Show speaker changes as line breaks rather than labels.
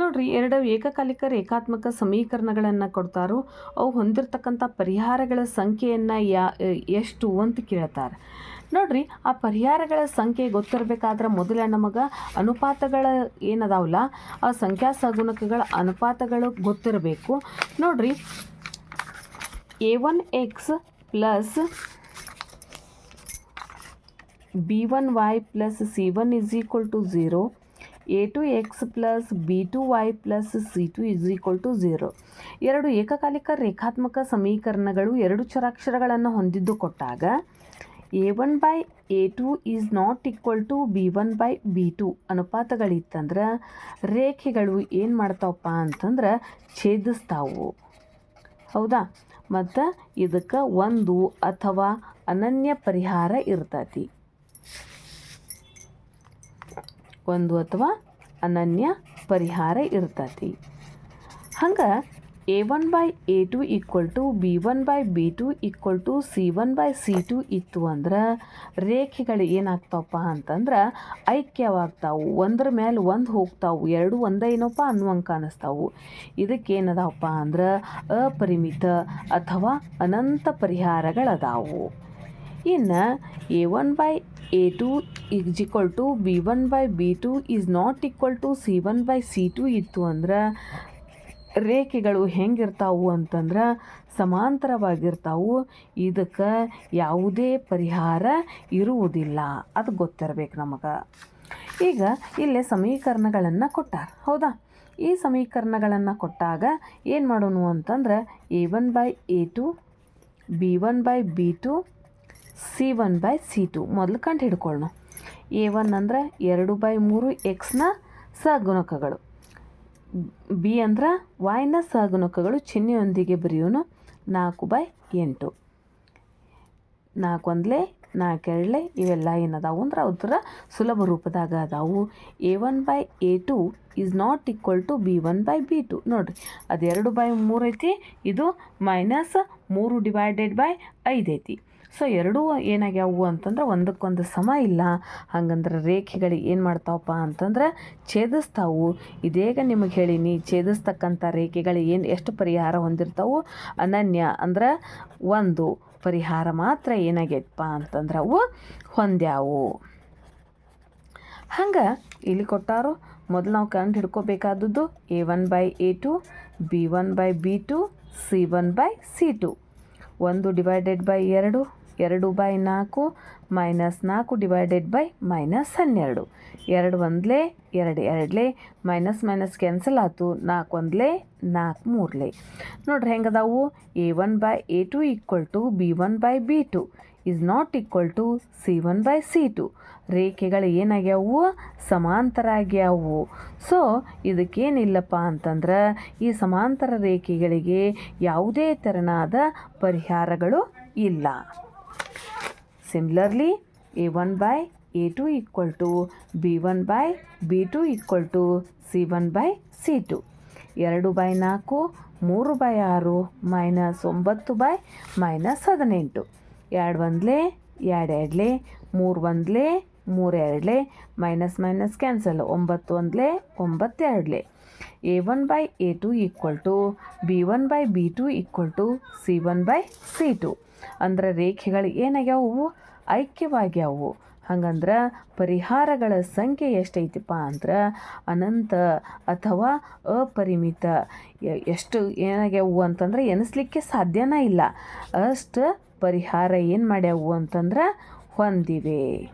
ನೋಡ್ರಿ, ಎರಡು ಏಕಕಾಲಿಕ ರೇಖಾತ್ಮಕ ಸಮೀಕರಣಗಳನ್ನು ಕೊಡ್ತಾರೋ, ಅವು ಹೊಂದಿರತಕ್ಕಂಥ ಪರಿಹಾರಗಳ ಸಂಖ್ಯೆಯನ್ನು ಯಾ ಎಷ್ಟು ಅಂತ ಕೇಳ್ತಾರೆ. ನೋಡ್ರಿ, ಆ ಪರಿಹಾರಗಳ ಸಂಖ್ಯೆ ಗೊತ್ತಿರಬೇಕಾದ್ರೆ ಮೊದಲ ನಮಗೆ ಅನುಪಾತಗಳ ಏನದಾವಲ್ಲ, ಆ ಸಂಖ್ಯಾ ಸಗುಣಕಗಳ ಅನುಪಾತಗಳು ಗೊತ್ತಿರಬೇಕು. ನೋಡ್ರಿ, A one X plus B one Y plus C one is equal to zero A two X plus B two Y plus C two is equal to zero ಎರಡು ಏಕಕಾಲಿಕ ರೇಖಾತ್ಮಕ ಸಮೀಕರಣಗಳು ಎರಡು ಚರಾಕ್ಷರಗಳನ್ನು ಹೊಂದಿದ್ದು ಕೊಟ್ಟಾಗ A one by A two is not equal to B one by B two ಅನುಪಾತಗಳಿತ್ತಂದ್ರೆ ರೇಖೆಗಳು ಏನು ಮಾಡ್ತಾವಪ್ಪ ಅಂತಂದ್ರೆ ಛೇದಿಸ್ತಾವು. ಹೌದಾ? ಮತ್ತು ಇದಕ್ಕೆ ಒಂದು ಅಥವಾ ಅನನ್ಯ ಪರಿಹಾರ ಇರ್ತೈತಿ. ಒಂದು ಅಥವಾ ಅನನ್ಯ ಪರಿಹಾರ ಇರ್ತತಿ. ಹಂಗೆ A one by A two equal to B one by B two equal to C one by C two ಇತ್ತು ಅಂದ್ರೆ ರೇಖೆಗಳು ಏನಾಗ್ತಾವಪ್ಪ ಅಂತಂದ್ರೆ ಐಕ್ಯವಾಗ್ತಾವು. ಒಂದ್ರ ಮೇಲೆ ಒಂದು ಹೋಗ್ತಾವು. ಎರಡು ಒಂದೇ ಏನೋಪ್ಪ ಅನ್ನುವಂಗೆ ಕಾಣಿಸ್ತಾವು. ಇದಕ್ಕೇನದಾವಪ್ಪ ಅಂದ್ರೆ ಅಪರಿಮಿತ ಅಥವಾ ಅನಂತ ಪರಿಹಾರಗಳದಾವು. ಇನ್ನು A one by A two is equal to B one by B two is not equal to C one by C two ಇತ್ತು ಅಂದ್ರೆ ರೇಖೆಗಳು ಹೆಂಗಿರ್ತಾವು ಅಂತಂದ್ರೆ ಸಮಾಂತರವಾಗಿರ್ತಾವು. ಇದಕ್ಕೆ ಯಾವುದೇ ಪರಿಹಾರ ಇರುವುದಿಲ್ಲ. ಅದು ಗೊತ್ತಿರ್ಬೇಕು ನಮಗೆ. ಈಗ ಇಲ್ಲೇ ಸಮೀಕರಣಗಳನ್ನು ಕೊಟ್ಟಾರ. ಹೌದಾ? ಈ ಸಮೀಕರಣಗಳನ್ನು ಕೊಟ್ಟಾಗ ಏನು ಮಾಡೋಣ ಅಂತಂದ್ರೆ A one by A two B one by B two C one by C two. ಮೊದಲು ಕಂಡು ಹಿಡ್ಕೊಳ್ಳೋಣ ಎ ಒನ್ ಅಂದ್ರೆ ಎರಡು ಬೈ ಮೂರು ಎಕ್ಸ್ನ ಸಗುಣಕಗಳು. ಬಿ ಅಂದ್ರೆ ವಾಯ್ನ ಸಹಗುಣಕಗಳು ಚಿಹ್ನೆಯೊಂದಿಗೆ ಬರೆಯೋನು ನಾಲ್ಕು ಬೈ ಎಂಟು. ನಾಲ್ಕು ಒಂದಲೇ ನಾಲ್ಕೆರಡಲೆ ಇವೆಲ್ಲ ಏನದಾವು ಅಂದ್ರೆ ಅದರ ಸುಲಭ ರೂಪದಾಗ ಅದಾವು. A one by A two is not equal to B one by B two. ನೋಡಿರಿ ಎರಡು ಬೈ ಮೂರು ಐತಿ ಇದು ಮೈನಸ್ ಮೂರು ಡಿವೈಡೆಡ್ ಬೈ ಐದು ಐತಿ ಸೊ ಎರಡೂ ಏನಾಗ್ಯಾವು ಅಂತಂದ್ರೆ ಒಂದಕ್ಕೊಂದು ಸಮ ಇಲ್ಲ. ಹಂಗಂದ್ರೆ ರೇಖೆಗಳು ಏನು ಮಾಡ್ತಾವಪ್ಪ ಅಂತಂದ್ರೆ ಛೇದಿಸ್ತಾವು. ಇದೇಗ ನಿಮಗೆ ಹೇಳೀನಿ, ಛೇದಿಸ್ತಕ್ಕಂಥ ರೇಖೆಗಳು ಏನು ಎಷ್ಟು ಪರಿಹಾರ ಹೊಂದಿರ್ತಾವು? ಅನನ್ಯ ಅಂದ್ರೆ ಒಂದು, ಪರಿಹಾರ ಮಾತ್ರ ಏನಾಗೈತಪ್ಪ ಅಂತಂದ್ರೆ ಅವು ಹೊಂದ್ಯಾವು. ಹಂಗೆ ಇಲ್ಲಿ ಕೊಟ್ಟಾರು, ಮೊದಲು ನಾವು ಕಂಡು ಹಿಡ್ಕೋಬೇಕಾದದ್ದು A one by A two, B one by B two, C one by C two. ಒಂದು ಡಿವೈಡೆಡ್ ಬೈ ಎರಡು ಎರಡು ಬೈ ನಾಲ್ಕು ಮೈನಸ್ ನಾಲ್ಕು ಡಿವೈಡೆಡ್ ಬೈ ಮೈನಸ್ ಹನ್ನೆರಡು. ಎರಡು ಒಂದಲೇ, ಎರಡು ಎರಡಲೇ ಮೈನಸ್ ಮೈನಸ್ ಕ್ಯಾನ್ಸಲ್ ಆಯ್ತು. ನಾಲ್ಕು ಒಂದಲೇ, ನಾಲ್ಕು ಮೂರಲೇ. ನೋಡ್ರಿ ಹೆಂಗದಾವು? A one by A two equal to B one by B two is not equal to C one by C two ರೇಖೆಗಳು ಏನಾಗ್ಯಾವು? ಸಮಾಂತರ ಆಗ್ಯಾವು ಸೊ ಇದಕ್ಕೇನಿಲ್ಲಪ್ಪ ಅಂತಂದ್ರೆ ಈ ಸಮಾಂತರ ರೇಖೆಗಳಿಗೆ ಯಾವುದೇ ತೆರನಾದ ಪರಿಹಾರಗಳು ಇಲ್ಲ. Similarly A one by A two equal to B one by B two equal to C one by C two ಎರಡು ಬೈ ನಾಲ್ಕು, ಮೂರು ಬೈ ಆರು ಮೈನಸ್ ಒಂಬತ್ತು ಬೈ ಮೈನಸ್ ಹದಿನೆಂಟು. ಎರಡು ಒಂದಲೇ, ಎರಡು ಎರಡಲೇ, ಮೂರು ಒಂದಲೇ, ಮೂರು ಎರಡಲೇ ಮೈನಸ್ ಮೈನಸ್ ಕ್ಯಾನ್ಸಲ್ ಒಂಬತ್ತು ಒಂದಲೇ ಒಂಬತ್ತು ಎರಡಲೇ A one by A two equal to B one by B two equal to C one by C two ಅಂದ್ರೆ ರೇಖೆಗಳು ಏನಾಗ್ಯಾವು? ಐಕ್ಯವಾಗ್ಯಾವು. ಹಂಗಂದ್ರೆ ಪರಿಹಾರಗಳ ಸಂಖ್ಯೆ ಎಷ್ಟೈತಿಪ್ಪ ಅಂದ್ರೆ ಅನಂತ ಅಥವಾ ಅಪರಿಮಿತ. ಎಷ್ಟು ಏನಾಗ್ಯಾವು ಅಂತಂದ್ರೆ ಎನಿಸ್ಲಿಕ್ಕೆ ಸಾಧ್ಯನೇ ಇಲ್ಲ. ಅಷ್ಟು ಪರಿಹಾರ ಏನು ಮಾಡ್ಯಾವು ಅಂತಂದ್ರೆ ಹೊಂದಿವೆ.